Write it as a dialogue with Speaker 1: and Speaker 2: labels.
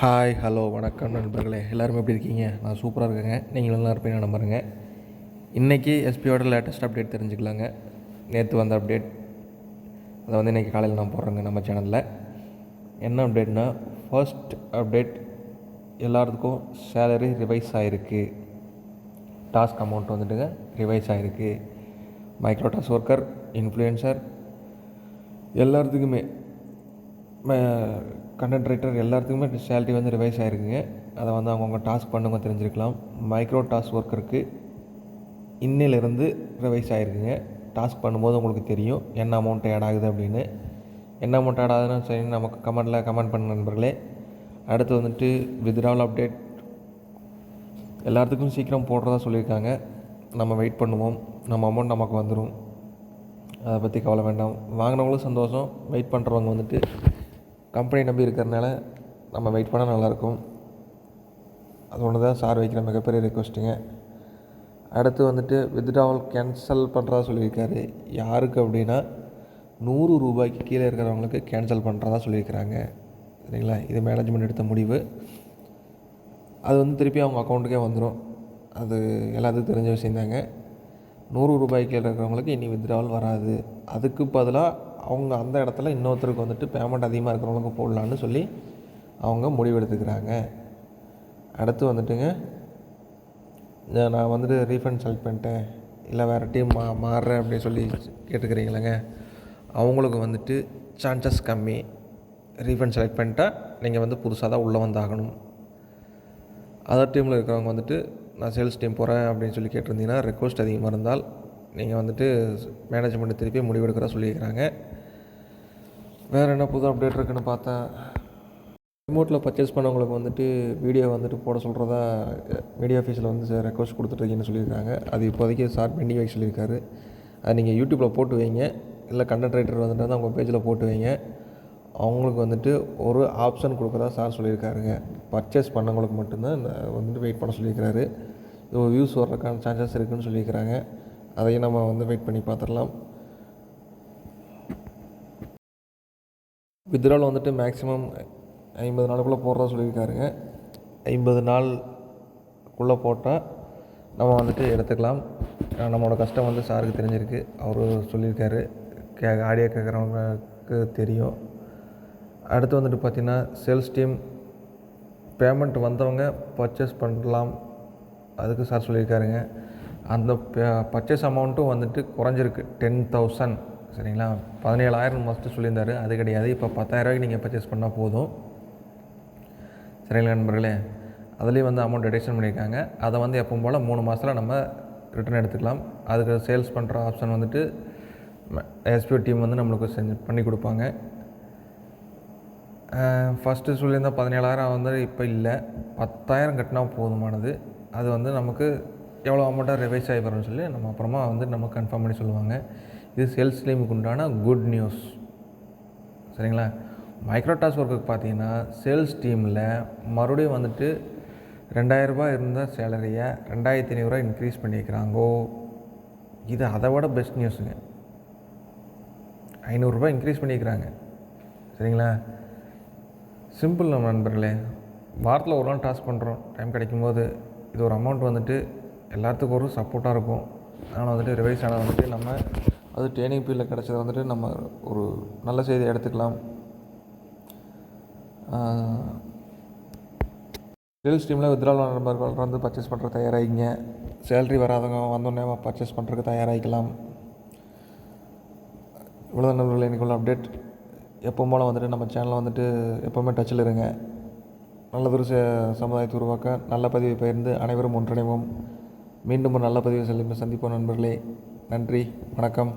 Speaker 1: Hi hello வணக்கம் நண்பர்களே. எல்லோரும் எப்படி இருக்கீங்க? நான் சூப்பராக இருக்கேங்க. நீங்களும் நல்லா இருப்பீங்க நம்புறேங்க. இன்றைக்கி எஸ்பியோட லேட்டஸ்ட் அப்டேட் தெரிஞ்சுக்கலாங்க. நேற்று வந்த அப்டேட் அதை வந்து இன்றைக்கி காலையில் நான் போடுறேங்க நம்ம சேனலில் என்ன அப்டேட்னா ஃபர்ஸ்ட் அப்டேட் எல்லாத்துக்கும் சேலரி ரிவைஸ் ஆகிருக்கு டாஸ்க் அமௌண்ட் வந்துட்டுங்க ரிவைஸ் ஆகிருக்கு மைக்ரோ டாஸ்க் ஒர்க்கர் இன்ஃப்ளூயன்சர் எல்லாத்துக்குமே கண்டென்ட் ரைட்டர் எல்லாத்துக்குமே சேலரி வந்து ரிவைஸ் ஆகிருக்குங்க அதை வந்து அவங்கவுங்க டாஸ்க் பண்ணுங்க தெரிஞ்சிருக்கலாம். மைக்ரோ டாஸ்க் ஒர்க்கருக்கு இன்னிலிருந்து ரிவைஸ் ஆகிருக்குங்க டாஸ்க் பண்ணும்போது உங்களுக்கு தெரியும். என்ன அமௌண்ட் ஆட் ஆகுது அப்படின்னு. என்ன அமௌண்ட் ஆட் ஆகுதுன்னு சரி நமக்கு கமெண்டில் கமெண்ட் பண்ண நண்பர்களே. அடுத்து வந்துட்டு வித்ராவல் அப்டேட் எல்லாத்துக்கும் சீக்கிரம் போடுறதா சொல்லியிருக்காங்க. நம்ம வெயிட் பண்ணுவோம். நம்ம அமௌண்ட் நமக்கு வந்துடும் அதை பற்றி கவலை வேண்டாம். வாங்கினவங்களும் சந்தோஷம். வெயிட் பண்ணுறவங்க வந்துட்டு கம்பெனி நம்பி இருக்கிறனால நம்ம வெயிட் பண்ணால் நல்லாயிருக்கும். அது ஒன்று தான் சார் வைக்கிற மிகப்பெரிய ரெக்வஸ்ட்டுங்க அடுத்து வந்துட்டு வித்ட்ராவல் கேன்சல் பண்ணுறதா சொல்லியிருக்காரு. யாருக்கு அப்படின்னா நூறு ரூபாய்க்கு கீழே இருக்கிறவங்களுக்கு கேன்சல் பண்ணுறதா சொல்லியிருக்கிறாங்க. சரிங்களா? இது மேனேஜ்மெண்ட் எடுத்த முடிவு. அது வந்து திருப்பி அவங்க அக்கௌண்ட்டுக்கே வந்துடும் அது எல்லாத்துக்கும் தெரிஞ்ச விஷயந்தாங்க. நூறு ரூபாய்க்கு கீழே இருக்கிறவங்களுக்கு இனி வித்ட்ராவல் வராது. அதுக்கு பதிலாக அவங்க அந்த இடத்துல இன்னொருத்தருக்கு வந்துட்டு பேமெண்ட் அதிகமாக இருக்கிறவங்களுக்கு போடலான்னு சொல்லி அவங்க முடிவெடுத்துக்கிறாங்க. அடுத்து வந்துட்டுங்க நான் வந்துட்டு ரீஃபண்ட் செலக்ட் பண்ணிட்டேன் இல்லை வேறு டீம் மா மாறுறேன் அப்படின்னு சொல்லி கேட்டுக்கிறீங்களேங்க அவங்களுக்கு வந்துட்டு சான்சஸ் கம்மி. ரீஃபண்ட் செலக்ட் பண்ணிட்டா நீங்கள் வந்து புதுசாக தான் உள்ளே வந்தாகணும். அதர் டீமில் இருக்கிறவங்க வந்துட்டு நான் சேல்ஸ் டீம் போகிறேன் அப்படின்னு சொல்லி கேட்டிருந்தீங்கன்னா ரெக்வஸ்ட் அதிகமாக இருந்தால் நீங்கள் வந்துட்டு மேனேஜ்மெண்ட் திருப்பி முடிவெடுக்கிற சொல்லியிருக்கிறாங்க. வேறு என்ன புது அப்டேட் இருக்குன்னு பார்த்தா ரிமோட்டில் பர்ச்சேஸ் பண்ணவங்களுக்கு வந்துட்டு வீடியோ வந்துட்டு போட சொல்கிறதா மீடியா ஆஃபீஸில் வந்து ரெக்வஸ்ட் கொடுத்துட்ருக்கீங்கன்னு சொல்லியிருக்காங்க. அது இப்போதைக்கு சார் பெண்டிங் வைக்க சொல்லியிருக்காரு. அது நீங்கள் யூடியூப்பில் போட்டு வைங்க. இல்லை கண்டென்ட் ரைட்டர் வந்துட்டு அவங்க பேஜில் போட்டு வைங்க. அவங்களுக்கு வந்துட்டு ஒரு ஆப்ஷன் கொடுக்குறதா சார் சொல்லியிருக்காருங்க. பர்ச்சேஸ் பண்ணவங்களுக்கு மட்டும்தான் வந்துட்டு வெயிட் பண்ண சொல்லியிருக்கிறாரு. இது வியூஸ் வர்றதுக்கான சான்சஸ் இருக்குதுன்னு சொல்லியிருக்கிறாங்க. அதையும் நம்ம வந்து வெயிட் பண்ணி பார்த்துடலாம். வித்ரால் வந்துட்டு மேக்ஸிமம் ஐம்பது நாளுக்குள்ளே போடுறதா சொல்லியிருக்காருங்க. ஐம்பது நாள்க்குள்ளே போட்டால் நம்ம வந்துட்டு எடுத்துக்கலாம். நம்மளோட கஷ்டம் வந்து சாருக்கு தெரிஞ்சிருக்கு. அவர் சொல்லியிருக்காரு. கே ஆடியோ கேட்குறவங்களுக்கு தெரியும். அடுத்து வந்துட்டு பார்த்திங்கன்னா சேல்ஸ் டீம் பேமெண்ட் வந்தவங்க பர்ச்சேஸ் பண்ணலாம். அதுக்கு சார் சொல்லியிருக்காருங்க. அந்த பர்ச்சேஸ் அமௌண்ட்டும் வந்துட்டு குறைஞ்சிருக்கு. டென் தௌசண்ட் சரிங்களா? பதினேழாயிரம் ஃபஸ்ட்டு சொல்லியிருந்தாரு. அது கிடையாது. இப்போ பத்தாயிரரூவாய்க்கு நீங்கள் பர்ச்சேஸ் பண்ணால் போதும். சரிங்களா நண்பர்களே? அதுலேயும் வந்து அமௌண்ட் டிடெக்ஷன் பண்ணியிருக்காங்க. அதை வந்து எப்பவும் போல் மூணு மாதத்தில் நம்ம ரிட்டர்ன் எடுத்துக்கலாம். அதுக்கு சேல்ஸ் பண்ணுற ஆப்ஷன் வந்துட்டு எஸ்பிஓ டீம் வந்து நம்மளுக்கு செஞ்சு பண்ணி கொடுப்பாங்க. ஃபஸ்ட்டு சொல்லியிருந்தால் பதினேழாயிரம் வந்து இப்போ இல்லை. பத்தாயிரம் கட்டினா போதுமானது. அது வந்து நமக்கு எவ்வளோ அமௌண்ட்டாக ரிவைஸ் ஆகி வரும்னு சொல்லி நம்ம அப்புறமா வந்து நம்ம கன்ஃபார்ம் பண்ணி சொல்லுவாங்க. இது சேல்ஸ் டீமுக்கு உண்டான குட் நியூஸ் சரிங்களா? மைக்ரோடாஸ் ஒர்க்குக்கு பார்த்தீங்கன்னா சேல்ஸ் டீமில் மறுபடியும் வந்துட்டு ரெண்டாயிரரூபா இருந்த சேலரியை ரெண்டாயிரத்தி ஐநூறுரூவா இன்க்ரீஸ் பண்ணியிருக்கிறாங்கோ? இது அதை விட பெஸ்ட் நியூஸுங்க ஐநூறுரூபா இன்க்ரீஸ் பண்ணியிருக்கிறாங்க. சரிங்களா? சிம்பிள் நம்ம நண்பர்களே. வாரத்தில் ஒரு நாள் டாஸ்க் பண்ணுறோம் டைம் கிடைக்கும்போது இது ஒரு அமௌண்ட் வந்துட்டு எல்லாத்துக்கும் ஒரு சப்போர்ட்டாக இருக்கும். ஆனால் வந்துட்டு ரிவைஸ் ஆனால் வந்துட்டு நம்ம அது டிஎன்இபியில் கிடச்சது வந்துட்டு நம்ம ஒரு நல்ல செய்தியை எடுத்துக்கலாம். சேல்ஸ் டீமில் வித்ரால் நண்பர்கள் வந்து பர்ச்சேஸ் பண்ணுற தயாராகிங்க சேல்ரி வராதவங்க வந்தோடனே பர்ச்சேஸ் பண்ணுறதுக்கு தயாராகிக்கலாம் இவ்வளோ நண்பர்கள் இன்றைக்கி உள்ள அப்டேட் எப்போ போல் வந்துட்டு நம்ம சேனலில் வந்துட்டு எப்போவுமே டச்சில் இருங்க. நல்லதொரு சமுதாயத்தை உருவாக்க நல்ல பதிவை பகிர்ந்து அனைவரும் ஒன்றிணைவோம். மீண்டும் ஒரு நல்ல பதிவு செல்லும் சந்திப்போம் நண்பர்களே. நன்றி வணக்கம்.